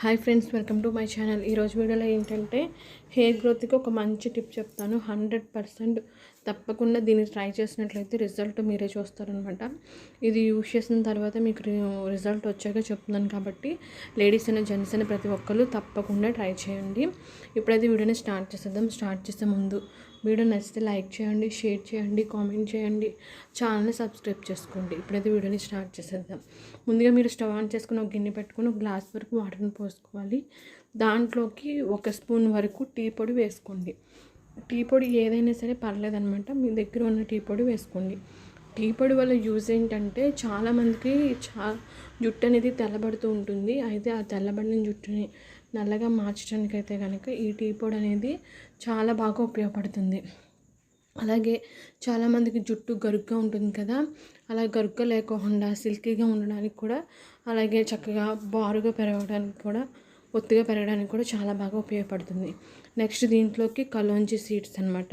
Hi friends welcome to my channel. ఈరోజు వీడియోలో ఏంటంటే హెయిర్ గ్రోత్కి ఒక మంచి టిప్ చెప్తాను. హండ్రెడ్ పర్సెంట్ తప్పకుండా దీన్ని ట్రై చేసినట్లయితే రిజల్ట్ మీరే చూస్తారనమాట. ఇది యూజ్ చేసిన తర్వాత మీకు రిజల్ట్ వచ్చాక చెప్తున్నాను కాబట్టి లేడీస్ అయినా జెంట్స్ అయినా ప్రతి ఒక్కరు తప్పకుండా ట్రై చేయండి. ఇప్పుడైతే వీడియోని స్టార్ట్ చేసేద్దాం. స్టార్ట్ చేసే ముందు వీడియో నచ్చితే లైక్ చేయండి షేర్ చేయండి కామెంట్ చేయండి ఛానల్ని సబ్స్క్రైబ్ చేసుకోండి. ఇప్పుడైతే వీడియోని స్టార్ట్ చేసేద్దాం. ముందుగా మీరు స్టవ్ ఆన్ చేసుకుని ఒక గిన్నె పెట్టుకుని ఒక గ్లాస్ వరకు వాటర్ని పోసుకోవాలి. దాంట్లోకి ఒక స్పూన్ వరకు టీ పొడి వేసుకోండి. టీ పొడి ఏదైనా సరే పర్లేదనమాట మీ దగ్గర ఉన్న టీ పొడి వేసుకోండి. టీ పొడి వల్ల యూజ్ ఏంటంటే చాలామందికి చా జుట్టు అనేది తెల్లబడుతూ ఉంటుంది. అయితే ఆ తెల్లబడిన జుట్టుని నల్లగా మార్చడానికి అయితే కనుక ఈ టీ పొడి అనేది చాలా బాగా ఉపయోగపడుతుంది. అలాగే చాలామందికి జుట్టు గరుగ్గా ఉంటుంది కదా. అలా గరుగ్గా లేకుండా సిల్కీగా ఉండడానికి కూడా అలాగే చక్కగా బారుగా పెరగడానికి కూడా ఒత్తిగా పెరగడానికి కూడా చాలా బాగా ఉపయోగపడుతుంది. నెక్స్ట్ దీంట్లోకి కలోంజి సీడ్స్ అనమాట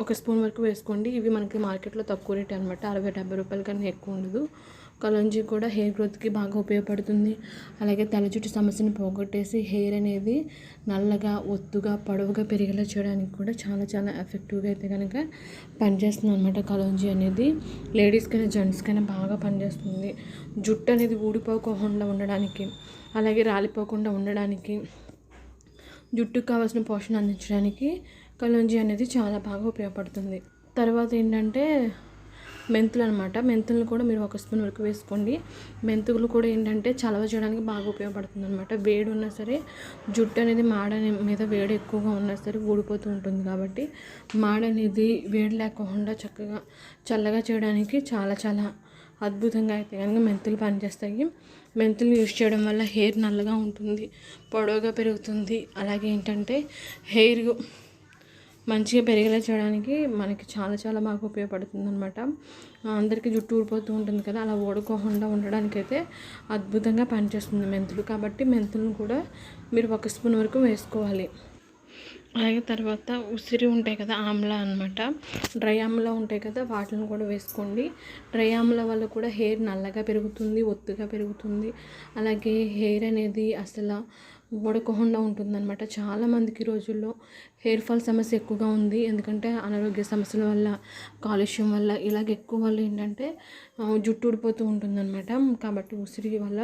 ఒక స్పూన్ వరకు వేసుకోండి. ఇవి మనకి మార్కెట్లో తక్కువ రేట్ అనమాట అరవై డెబ్బై రూపాయల కన్నా ఎక్కువ ఉండదు. కలంజీ కూడా హెయిర్ గ్రోత్కి బాగా ఉపయోగపడుతుంది. అలాగే తల జుట్టు సమస్యను పోగొట్టేసి హెయిర్ అనేది నల్లగా ఒత్తుగా పొడవుగా పెరిగేలా చేయడానికి కూడా చాలా చాలా ఎఫెక్టివ్గా అయితే కనుక పనిచేస్తుంది అనమాట కలంజీ అనేది లేడీస్కైనా జెంట్స్కైనా బాగా పనిచేస్తుంది. జుట్టు అనేది ఊడిపోకుండా ఉండడానికి అలాగే రాలిపోకుండా ఉండడానికి జుట్టుకు కావాల్సిన పోషణ అందించడానికి కలంజీ అనేది చాలా బాగా ఉపయోగపడుతుంది. తర్వాత ఏంటంటే మెంతులు అనమాట మెంతులను కూడా మీరు ఒక స్పూన్ వరకు వేసుకోండి. మెంతులు కూడా ఏంటంటే చలవ చేయడానికి బాగా ఉపయోగపడుతుంది అనమాట వేడి ఉన్నా సరే జుట్టు అనేది మాడ మీద వేడి ఎక్కువగా ఉన్నా సరే ఊడిపోతూ ఉంటుంది కాబట్టి మాడ అనేది వేడి లేకుండా చక్కగా చల్లగా చేయడానికి చాలా చాలా అద్భుతంగా అయితే కనుక మెంతులు పనిచేస్తాయి. మెంతులు యూజ్ చేయడం వల్ల హెయిర్ నల్లగా ఉంటుంది పొడవుగా పెరుగుతుంది. అలాగే ఏంటంటే హెయిర్ మంచిగా పెరిగేలా చేయడానికి మనకి చాలా చాలా బాగా ఉపయోగపడుతుంది అనమాట అందరికీ జుట్టు ఊడిపోతూ ఉంటుంది కదా అలా ఓడుకోకుండా ఉండడానికైతే అద్భుతంగా పనిచేస్తుంది మెంతులు. కాబట్టి మెంతులను కూడా మీరు ఒక స్పూన్ వరకు వేసుకోవాలి. అలాగే తర్వాత ఉసిరి ఉంటాయి కదా ఆమ్లా అనమాట డ్రై ఆమ్లా ఉంటాయి కదా వాటిని కూడా వేసుకోండి. డ్రై ఆమ్లా వల్ల కూడా హెయిర్ నల్లగా పెరుగుతుంది ఒత్తుగా పెరుగుతుంది. అలాగే హెయిర్ అనేది అసలు ఓడకోకుండా ఉంటుందన్నమాట. చాలామందికి రోజుల్లో హెయిర్ ఫాల్ సమస్య ఎక్కువగా ఉంది. ఎందుకంటే అనారోగ్య సమస్యల వల్ల కాలుష్యం వల్ల ఇలాగ ఎక్కువ వల్ల ఏంటంటే జుట్టు ఊడిపోతూ ఉంటుందన్నమాట. కాబట్టి ఉసిరి వల్ల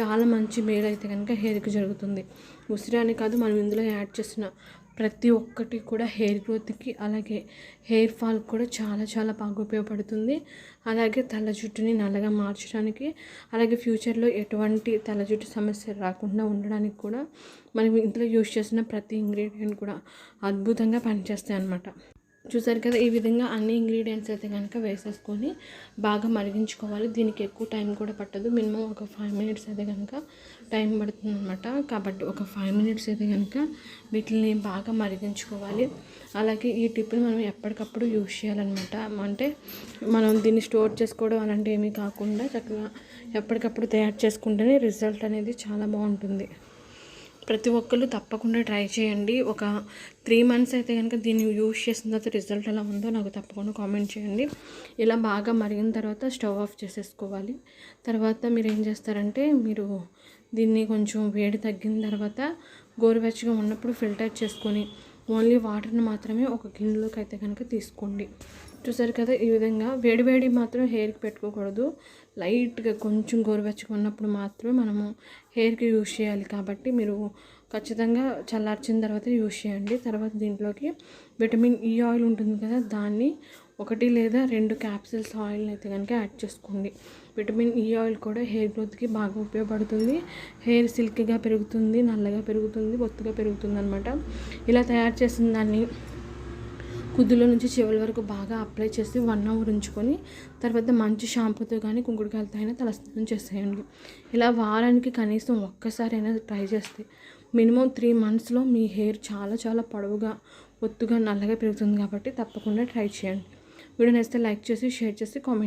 చాలా మంచి మేలు అయితే కనుక హెయిర్కి జరుగుతుంది. ఉసిరి అని కాదు మనం ఇందులో యాడ్ చేసిన ప్రతి ఒక్కటి కూడా హెయిర్ గ్రోత్కి అలాగే హెయిర్ ఫాల్ కూడా చాలా చాలా బాగా ఉపయోగపడుతుంది. అలాగే తల జుట్టుని నల్లగా మార్చడానికి అలాగే ఫ్యూచర్లో ఎటువంటి తల జుట్టు సమస్య రాకుండా ఉండడానికి కూడా మనం ఇంట్లో యూజ్ చేసిన ప్రతి ఇంగ్రీడియంట్ కూడా అద్భుతంగా పనిచేస్తాయి అన్నమాట చూసారు కదా ఈ విధంగా అన్ని ఇంగ్రీడియంట్స్ అయితే కనుక వేసేసుకొని బాగా మరిగించుకోవాలి. దీనికి ఎక్కువ టైం కూడా పట్టదు. మినిమం ఒక ఫైవ్ మినిట్స్ అయితే కనుక టైం పడుతుంది అనమాట కాబట్టి ఒక ఫైవ్ మినిట్స్ అయితే కనుక వీటిని బాగా మరిగించుకోవాలి. అలాగే ఈ టిప్పుని మనం ఎప్పటికప్పుడు యూజ్ చేయాలన్నమాట. అంటే మనం దీన్ని స్టోర్ చేసుకోవడం అలాంటివి ఏమీ కాకుండా చక్కగా ఎప్పటికప్పుడు తయారు చేసుకుంటేనే రిజల్ట్ అనేది చాలా బాగుంటుంది. ప్రతి ఒక్కరు తప్పకుండా ట్రై చేయండి. ఒక త్రీ మంత్స్ అయితే కనుక దీన్ని యూజ్ చేసిన తర్వాత రిజల్ట్ ఎలా ఉందో నాకు తప్పకుండా కామెంట్ చేయండి. ఇలా బాగా మరిగిన తర్వాత స్టవ్ ఆఫ్ చేసేసుకోవాలి. తర్వాత మీరు ఏం చేస్తారంటే మీరు దీన్ని కొంచెం వేడి తగ్గిన తర్వాత గోరువెచ్చగా ఉన్నప్పుడు ఫిల్టర్ చేసుకొని ఓన్లీ వాటర్ని మాత్రమే ఒక గిన్నెలోకి అయితే కనుక తీసుకోండి. చూసారు కదా ఈ విధంగా వేడి వేడి మాత్రం హెయిర్కి పెట్టుకోకూడదు. లైట్గా కొంచెం గోరువెచ్చగా ఉన్నప్పుడు మాత్రమే మనము హెయిర్కి యూజ్ చేయాలి. కాబట్టి మీరు ఖచ్చితంగా చల్లార్చిన తర్వాత యూజ్ చేయండి. తర్వాత దీంట్లోకి విటమిన్ ఈ ఆయిల్ ఉంటుంది కదా దాన్ని ఒకటి లేదా రెండు క్యాప్సిల్స్ ఆయిల్ని అయితే కనుక యాడ్ చేసుకోండి. విటమిన్ ఈ ఆయిల్ కూడా హెయిర్ గ్రోత్కి బాగా ఉపయోగపడుతుంది. హెయిర్ సిల్క్గా పెరుగుతుంది నల్లగా పెరుగుతుంది బొత్తుగా పెరుగుతుంది అనమాట ఇలా తయారు చేసిన దాన్ని కుద్దుల నుంచి చివరి వరకు బాగా అప్లై చేసి వన్ అవర్ ఉంచుకొని తర్వాత మంచి షాంపూతో కానీ కుంకుడుకాయలతో అయినా తలస్నానం చేసేయండి. ఇలా వారానికి కనీసం ఒక్కసారైనా ట్రై చేస్తే మినిమం త్రీ మంత్స్లో మీ హెయిర్ చాలా చాలా పొడవుగా ఒత్తుగా నల్లగా పెరుగుతుంది కాబట్టి తప్పకుండా ట్రై చేయండి. వీడియో నేస్తే లైక్ చేసి షేర్ చేసి కామెంట్